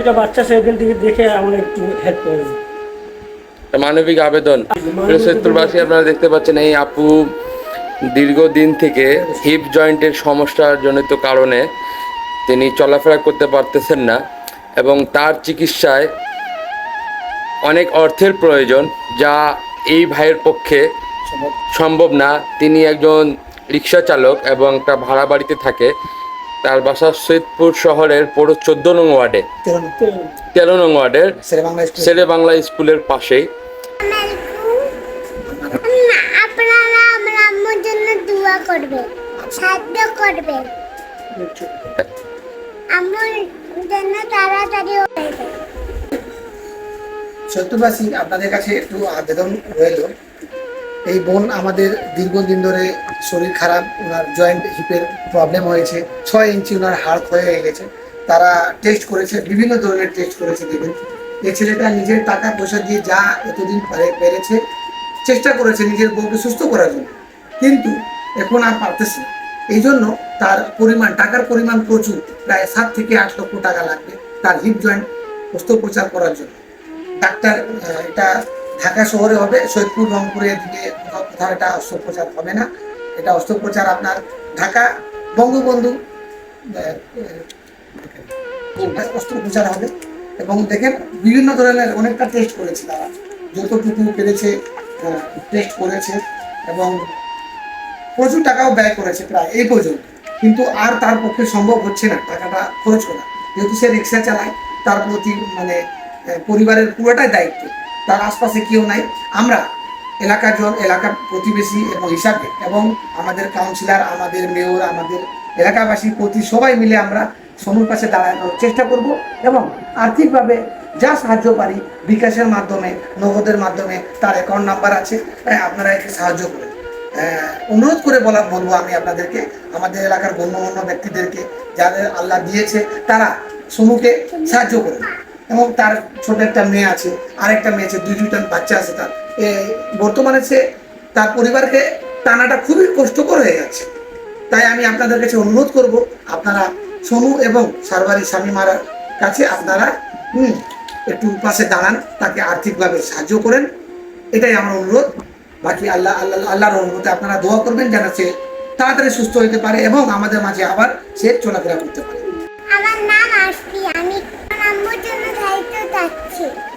দুইটা বাচ্চা সেদিন থেকে দেখে আমার একটু হেল্প করে মানবিক আবেদন। সৈয়দপুরবাসী আপনারা দেখতে পাচ্ছেন এই আপু দীর্ঘদিন থেকে হিপ জয়েন্টের সমস্যার জনিত কারণে তিনি চলাফেরা করতে পারতেছেন না এবং তার চিকিৎসায় অনেক অর্থের প্রয়োজন যা এই ভাইয়ের পক্ষে সম্ভব না। তিনি একজন রিক্সা চালক এবং একটা ভাড়া বাড়িতে থাকে। তার বাসা সৈয়দপুর শহরের পুরো চোদ্দ নং ওয়ার্ডে। তেরো নং ওয়ার্ডের শেরে বাংলা স্কুলের পাশেই। সত্যবাসী, আপনাদের কাছে একটু আবেদন রইল। এই বোন আমাদের দীর্ঘদিন ধরে শরীর খারাপ, ওনার জয়েন্ট হিপের প্রবলেম হয়েছে, ছয় ইঞ্চি ওনার হাড় ক্ষয় হয়ে গেছে। তারা টেস্ট করেছে, বিভিন্ন ধরনের টেস্ট করেছে দেখবেন এই ছেলেটা নিজের টাকা পয়সা দিয়ে যা এতদিন পারে- পেরেছে, চেষ্টা করেছে নিজের বউকে সুস্থ করার জন্য। কিন্তু এখন আর পারতেছে এই জন্য তার পরিমাণ, টাকার পরিমাণ প্রচুর, প্রায় সাত থেকে আট লক্ষ টাকা লাগবে তার হিপ জয়েন্ট অস্ত্রোপচার করার জন্য। ডাক্তার এটা ঢাকা শহরে হবে, সৈয়দপুর, রংপুরের দিকে কোথাও এটা অস্ত্রোপচার হবে না। এটা অস্ত্রোপচার আপনার ঢাকা বঙ্গবন্ধু অস্ত্রোপচার হবে। এবং দেখেন, বিভিন্ন ধরনের অনেকটা টেস্ট করেছে তারা। যতটুকু পেরেছে টেস্ট করেছে এবং প্রচুর টাকাও ব্যয় করেছে প্রায় এই পর্যন্ত। কিন্তু আর তার পক্ষে সম্ভব হচ্ছে না টাকাটা খরচ করা। যেহেতু সে রিক্সা চালায়, তার প্রতি মানে পরিবারের পুরোটাই দায়িত্ব। তার আশপাশে কেউ নাই। আমরা এলাকার জন এলাকার প্রতিবেশী এবং হিসাবে এবং আমাদের কাউন্সিলর আমাদের মেয়র আমাদের এলাকাবাসী প্রতি সবাই মিলে আমরা সমুর পাশে দাঁড়ানোর চেষ্টা করব এবং আর্থিকভাবে যা সাহায্য পারি বিকাশের মাধ্যমে নগদের মাধ্যমে তার অ্যাকাউন্ট নাম্বার আছে হ্যাঁ, আপনারা একে সাহায্য করুন। অনুরোধ করে বলা বলব আমি আপনাদেরকে আমাদের এলাকার গণ্যমান্য ব্যক্তিদেরকে যাদের আল্লাহ দিয়েছে তারা সমুখে সাহায্য করুন। এবং তার ছোট একটা মেয়ে আছে আরেকটা মেয়ে আছে দুই দুইটা বাচ্চা আছে তার। বর্তমানে সে তার পরিবারকে টানাটা খুবই কষ্টকর হয়ে যাচ্ছে তাই আমি আপনাদের কাছে অনুরোধ করব, আপনারা সোনু এবং সারবারি স্বামী মারার কাছে আপনারা, হুম, একটু পাশে দাঁড়ান, তাকে আর্থিকভাবে সাহায্য করেন। এটাই আমার অনুরোধ। বাকি আল্লাহ আল্লাহ, আল্লাহর অনুরোধে আপনারা দোয়া করবেন যেন সে তাড়াতাড়ি সুস্থ হতে পারে এবং আমাদের মাঝে আবার সে চলাফেরা করতে পারে। আমার নাম আশফি আমি জন্য